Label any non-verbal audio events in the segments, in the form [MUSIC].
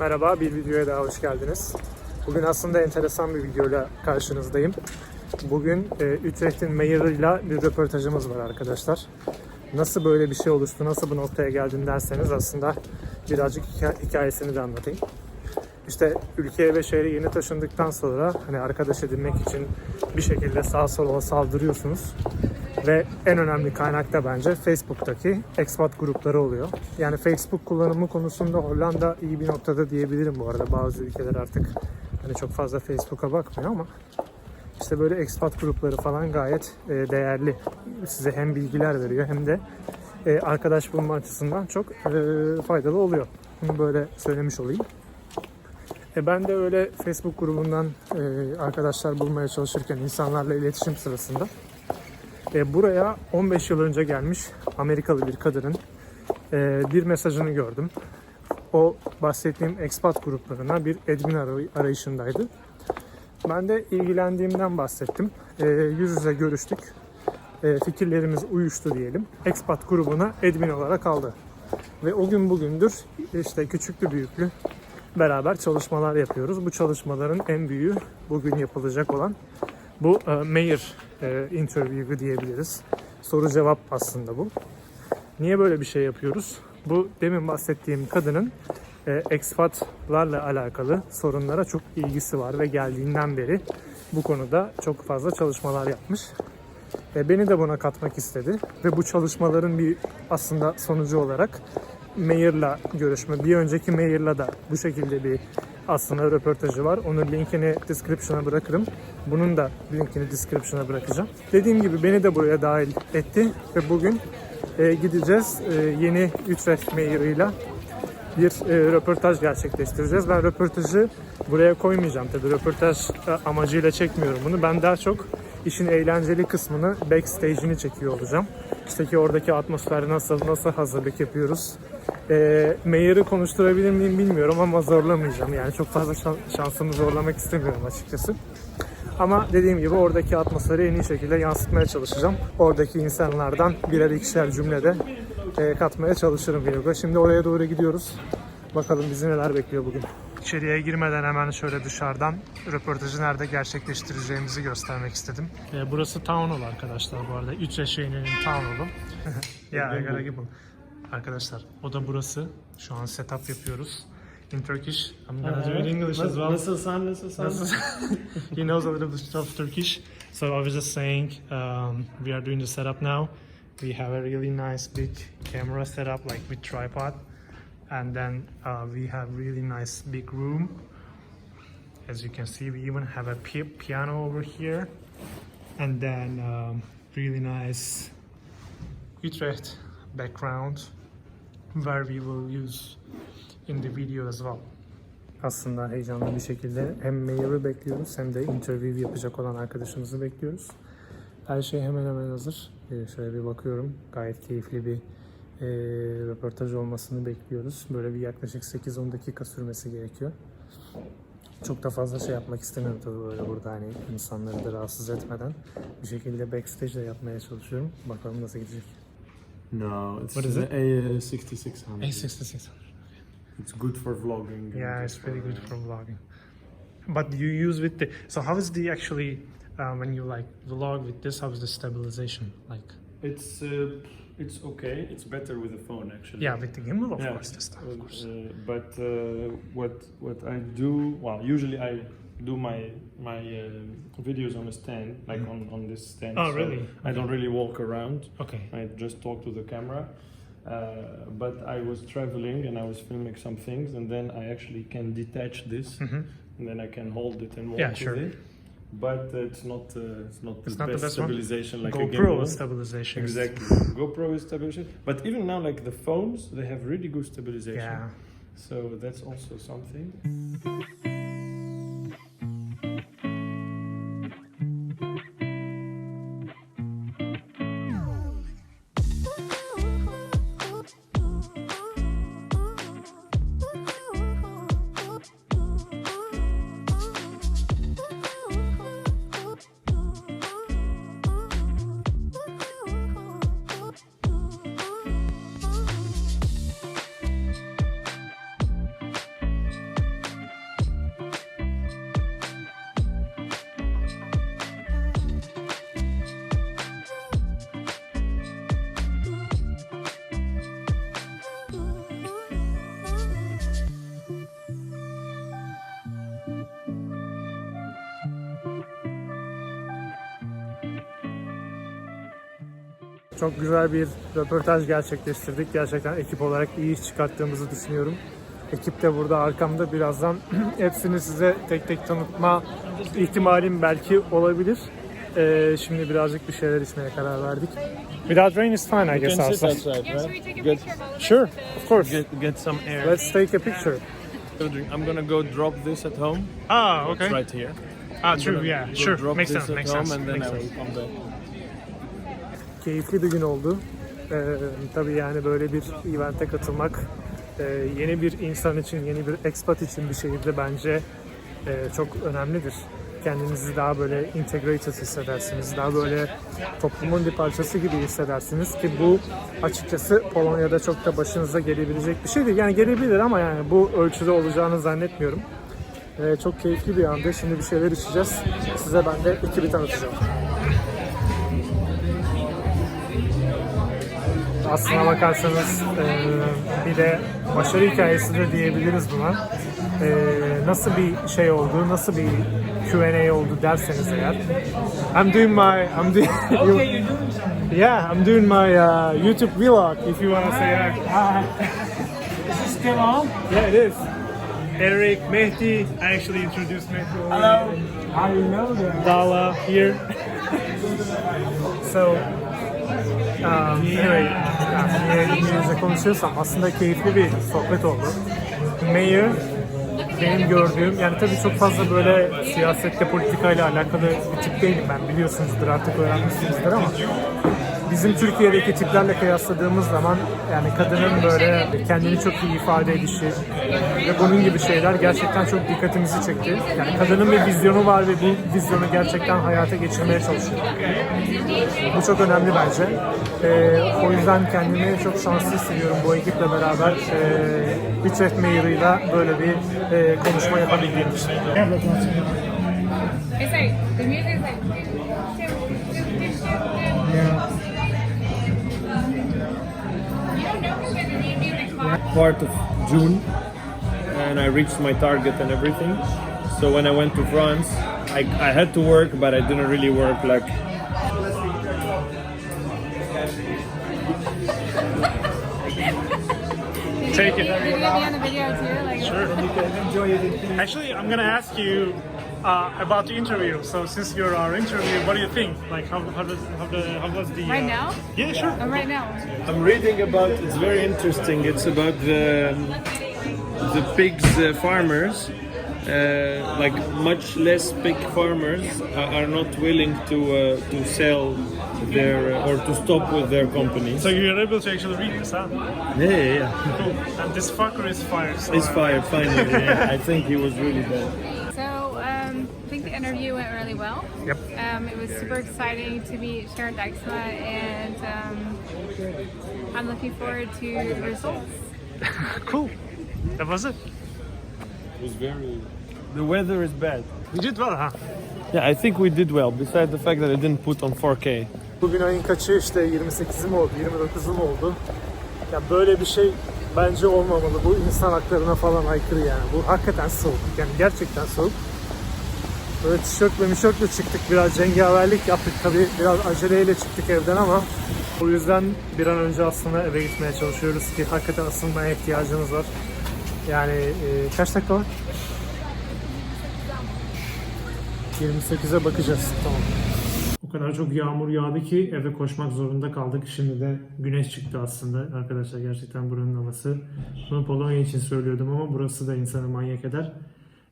Merhaba, bir videoya daha hoş geldiniz. Bugün aslında enteresan bir videoyla karşınızdayım. Bugün e, Utrecht'in mayor'ıyla bir röportajımız var arkadaşlar. Nasıl böyle bir şey oluştu, nasıl bu noktaya geldin derseniz aslında birazcık hika- hikayesini de anlatayım. İşte ülkeye ve şehre yeni taşındıktan sonra hani arkadaş edinmek için bir şekilde sağa sola saldırıyorsunuz. Ve en önemli kaynak da bence Facebook'taki expat grupları oluyor. Yani Facebook kullanımı konusunda Hollanda iyi bir noktada diyebilirim bu arada. Bazı ülkeler artık hani çok fazla Facebook'a bakmıyor ama işte böyle expat grupları falan gayet e, değerli. Size hem bilgiler veriyor hem de e, arkadaş bulma açısından çok e, faydalı oluyor. Bunu böyle söylemiş olayım. Ben de öyle Facebook grubundan arkadaşlar bulmaya çalışırken insanlarla iletişim sırasında e, buraya 15 yıl önce gelmiş Amerikalı bir kadının e, bir mesajını gördüm. O bahsettiğim expat gruplarına bir admin aray- arayışındaydı. Ben de ilgilendiğimden bahsettim. E, yüz yüze görüştük. E, fikirlerimiz uyuştu diyelim. Expat grubuna admin olarak aldı. Ve o gün bugündür işte küçüklü büyüklü beraber çalışmalar yapıyoruz. Bu çalışmaların en büyüğü bugün yapılacak olan bu e, mayor e, interview'u diyebiliriz. Soru cevap aslında bu. Niye böyle bir şey yapıyoruz? Bu demin bahsettiğim kadının e, expatlarla alakalı sorunlara çok ilgisi var ve geldiğinden beri bu konuda çok fazla çalışmalar yapmış. E, beni de buna katmak istedi ve bu çalışmaların bir aslında sonucu olarak Mayor'la görüşme. Bir önceki Mayor'la da bu şekilde bir aslında röportajı var. Onun linkini description'a bırakırım. Bunun da linkini description'a bırakacağım. Dediğim gibi beni de buraya dahil etti ve bugün e, gideceğiz e, yeni Utrecht Mayor'ıyla bir e, röportaj gerçekleştireceğiz. Ben röportajı buraya koymayacağım tabii. Röportaj e, amacıyla çekmiyorum bunu. Ben daha çok işin eğlenceli kısmını, backstage'ini çekiyor olacağım. İşte ki oradaki atmosfer nasıl, nasıl hazırlık yapıyoruz. E, Mayor'ı konuşturabilir miyim bilmiyorum ama zorlamayacağım. Yani çok fazla şan- şansımı zorlamak istemiyorum açıkçası. Ama dediğim gibi oradaki atmosferi en iyi şekilde yansıtmaya çalışacağım. Oradaki insanlardan birer ikişer cümlede e, katmaya çalışırım videoda. Şimdi oraya doğru gidiyoruz. Bakalım bizi neler bekliyor bugün. İçeriye girmeden hemen şöyle dışarıdan röportajı nerede gerçekleştireceğimizi göstermek istedim. E, burası Town Hall arkadaşlar bu arada. Utrecht şehrinin Town Hall'u. [LAUGHS] ya I gotta. Arkadaşlar o da burası. Şu an setup yapıyoruz. In Turkish. I'm gonna do it in English as well. Nasılsan, nasılsan? [LAUGHS] he knows a little bit of Turkish. So I was just saying, um, we are doing the setup now. We have a really nice big camera setup, like with tripod, and then uh, we have really nice big room. As you can see, we even have a pi- piano over here, and then um, really nice Utrecht background, where we will use in the video as well. Aslında heyecanlı bir şekilde hem mail'i bekliyoruz hem de interview yapacak olan arkadaşımızı bekliyoruz. Her şey hemen hemen hazır. Ee, şöyle bir bakıyorum. Gayet keyifli bir e, röportaj olmasını bekliyoruz. Böyle bir yaklaşık 8-10 dakika sürmesi gerekiyor. Çok da fazla şey yapmak istemiyorum tabii böyle burada hani insanları da rahatsız etmeden bir şekilde backstage de yapmaya çalışıyorum. Bakalım nasıl gidecek. No, it's What is it? the A6600. A66. It's good for vlogging. Yeah, it's pretty for, good uh, for vlogging. But you use with the so how is the actually uh, when you like vlog with this? How is the stabilization like? It's uh, it's okay. It's better with the phone actually. Yeah, with the gimbal, of Yeah, course, this stuff, of course. Uh, but uh, what what I do? Well, usually I do my my uh, videos on a stand, like on on this stand. Oh, so really? I don't really walk around. Okay. I just talk to the camera. Uh, but I was traveling and I was filming some things, and then I actually can detach this, Mhm. and then I can hold it and walk Yeah, with sure. it. But uh, it's not uh, it's not the It's not the best best one? stabilization like GoPro gimbal. stabilization. Exactly. GoPro is stabilization, but even now, like the phones, they have really good stabilization. Yeah. So that's also something. Çok güzel bir röportaj gerçekleştirdik. Gerçekten ekip olarak iyi iş çıkarttığımızı düşünüyorum. Ekip de burada arkamda. Birazdan [CLEARS THROAT] hepsini size tek tek tanıtma ihtimalim belki olabilir. Ee, şimdi birazcık bir şeyler içmeye karar verdik. Without rain is fine I guess outside. Yeah, should we take a picture of all of us? Sure, of course. Get, get some air. Let's take a picture. I'm gonna go drop this at home. Ah, okay. It's right here. Ah, I'm true, gonna yeah, go sure. Drop Makes this sense, at makes home sense. and then makes I sense. will come back. Keyifli bir gün oldu. Ee, tabii yani böyle bir evente katılmak e, yeni bir insan için, yeni bir expat için bir şehirde bence e, çok önemlidir. Kendinizi daha böyle integrated hissedersiniz. Daha böyle toplumun bir parçası gibi hissedersiniz ki bu açıkçası Polonya'da çok da başınıza gelebilecek bir şey. Yani gelebilir ama yani bu ölçüde olacağını zannetmiyorum. Ee, çok keyifli bir andı. Şimdi bir şeyler içeceğiz. Size ben de ekibi tanıtacağım. Aslına bakarsanız e, bir de başarı hikayesi de diyebiliriz buna. E, nasıl bir şey oldu, nasıl bir Q&A oldu derseniz eğer. I'm doing my, I'm doing, [LAUGHS] yeah, I'm doing my uh, YouTube vlog if you want to say that. Is this still on? Yeah, it is. Eric, Mehdi, I actually introduced Mehdi. Hello. You know that? Dala here. so, um, anyway, İngilizce konuşuyorsam aslında keyifli bir sohbet oldu. Mayor benim gördüğüm, yani tabii çok fazla böyle siyasette politikayla alakalı bir tip değilim ben biliyorsunuzdur artık öğrenmişsinizdir ama bizim Türkiye'deki tiplerle kıyasladığımız zaman yani kadının böyle kendini çok iyi ifade edişi ve bunun gibi şeyler gerçekten çok dikkatimizi çekti. Yani kadının bir vizyonu var ve bu vizyonu gerçekten hayata geçirmeye çalışıyor. Bu çok önemli bence. Ee, o yüzden kendimi çok şanslı hissediyorum bu ekiple beraber e, Utrecht Mayor'ıyla böyle bir e, konuşma yapabildiğim için. It's Part of June, and I reached my target and everything. So when I went to France, I, I had to work, but I didn't really work like Take Did you get me on the video too? Like, Sure. Actually, I'm gonna ask you uh, about the interview. So since you're our interview, what do you think? Like how how does how, the, how was the Right uh, now? Yeah, sure. Oh, right now. I'm reading about. It's very interesting. It's about the the pigs uh, farmers. Uh, like much less pig farmers are, are not willing to uh, to sell their uh, or to stop with their companies. So you're able to actually read this, huh? yeah, yeah, yeah. Cool. And this fucker is fired. So It's fired finally. Yeah. [LAUGHS] I think he was really bad. Um, I think the interview went really well. Yep. Um, it was super exciting to meet Sharon Dijksma, and um, I'm looking forward to the results. [LAUGHS] Cool. That was it. It was very. The weather is bad. You did well, huh? Yeah, I think we did well. Besides the fact that I didn't put on 4K. Bugün ayın kaçı işte 28'i mi oldu, 29'u mu oldu? Ya böyle bir şey bence olmamalı. Bu insan haklarına falan aykırı yani. Bu hakikaten soğuk. Yani gerçekten soğuk. Böyle tişörtle mişörtle çıktık. Biraz cengaverlik yaptık tabii. Biraz aceleyle çıktık evden ama o yüzden bir an önce aslında eve gitmeye çalışıyoruz ki hakikaten ısınmaya ihtiyacımız var. Yani e, kaç dakika var? 28'e bakacağız. Tamam. O kadar çok yağmur yağdı ki eve koşmak zorunda kaldık. Şimdi de güneş çıktı aslında. Arkadaşlar gerçekten buranın havası. Bunu Polonya için söylüyordum ama burası da insanı manyak eder.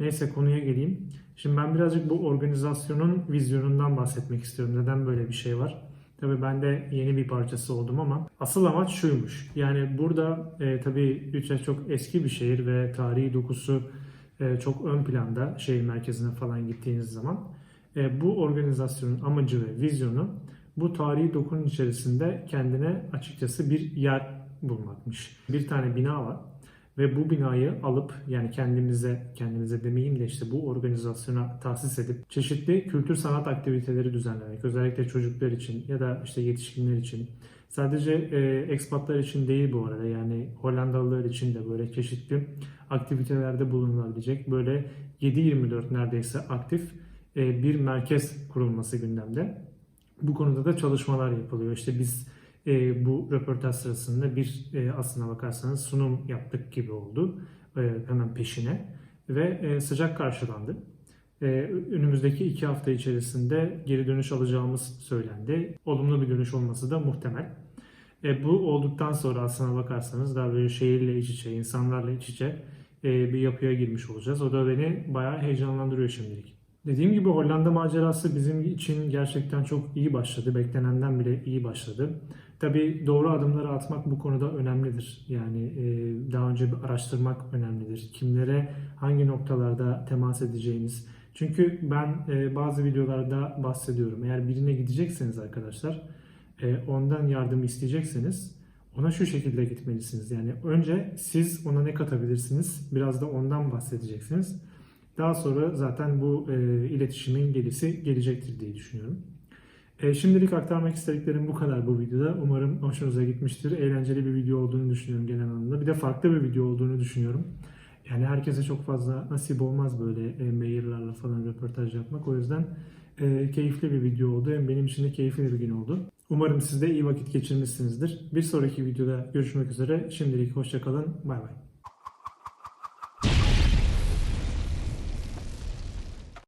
Neyse konuya geleyim. Şimdi ben birazcık bu organizasyonun vizyonundan bahsetmek istiyorum. Neden böyle bir şey var? Tabii ben de yeni bir parçası oldum ama asıl amaç şuymuş. Yani burada e, tabii Utrecht çok eski bir şehir ve tarihi dokusu e, çok ön planda şehir merkezine falan gittiğiniz zaman. E, bu organizasyonun amacı ve vizyonu bu tarihi dokunun içerisinde kendine açıkçası bir yer bulmakmış. Bir tane bina var ve bu binayı alıp yani kendimize kendimize demeyeyim de işte bu organizasyona tahsis edip çeşitli kültür sanat aktiviteleri düzenlemek özellikle çocuklar için ya da işte yetişkinler için sadece e, ekspatlar için değil bu arada yani Hollandalılar için de böyle çeşitli aktivitelerde bulunulabilecek böyle 7-24 neredeyse aktif e, bir merkez kurulması gündemde. Bu konuda da çalışmalar yapılıyor. İşte biz e, bu röportaj sırasında bir e, aslına bakarsanız sunum yaptık gibi oldu e, hemen peşine ve e, sıcak karşılandı. E, önümüzdeki iki hafta içerisinde geri dönüş alacağımız söylendi. Olumlu bir dönüş olması da muhtemel. E, bu olduktan sonra aslına bakarsanız daha böyle şehirle iç içe, insanlarla iç içe e, bir yapıya girmiş olacağız. O da beni bayağı heyecanlandırıyor şimdilik. Dediğim gibi Hollanda macerası bizim için gerçekten çok iyi başladı. Beklenenden bile iyi başladı. Tabii doğru adımları atmak bu konuda önemlidir. Yani e, daha önce bir araştırmak önemlidir. Kimlere hangi noktalarda temas edeceğiniz. Çünkü ben e, bazı videolarda bahsediyorum. Eğer birine gidecekseniz arkadaşlar e, ondan yardım isteyecekseniz ona şu şekilde gitmelisiniz. Yani önce siz ona ne katabilirsiniz? Biraz da ondan bahsedeceksiniz. Daha sonra zaten bu iletişimin gelisi gelecektir diye düşünüyorum. E, şimdilik aktarmak istediklerim bu kadar bu videoda. Umarım hoşunuza gitmiştir. Eğlenceli bir video olduğunu düşünüyorum genel anlamda. Bir de farklı bir video olduğunu düşünüyorum. Yani herkese çok fazla nasip olmaz böyle e, maillerle falan röportaj yapmak. O yüzden e, keyifli bir video oldu. Hem benim için de keyifli bir gün oldu. Umarım siz de iyi vakit geçirmişsinizdir. Bir sonraki videoda görüşmek üzere. Şimdilik hoşçakalın. Bay bay.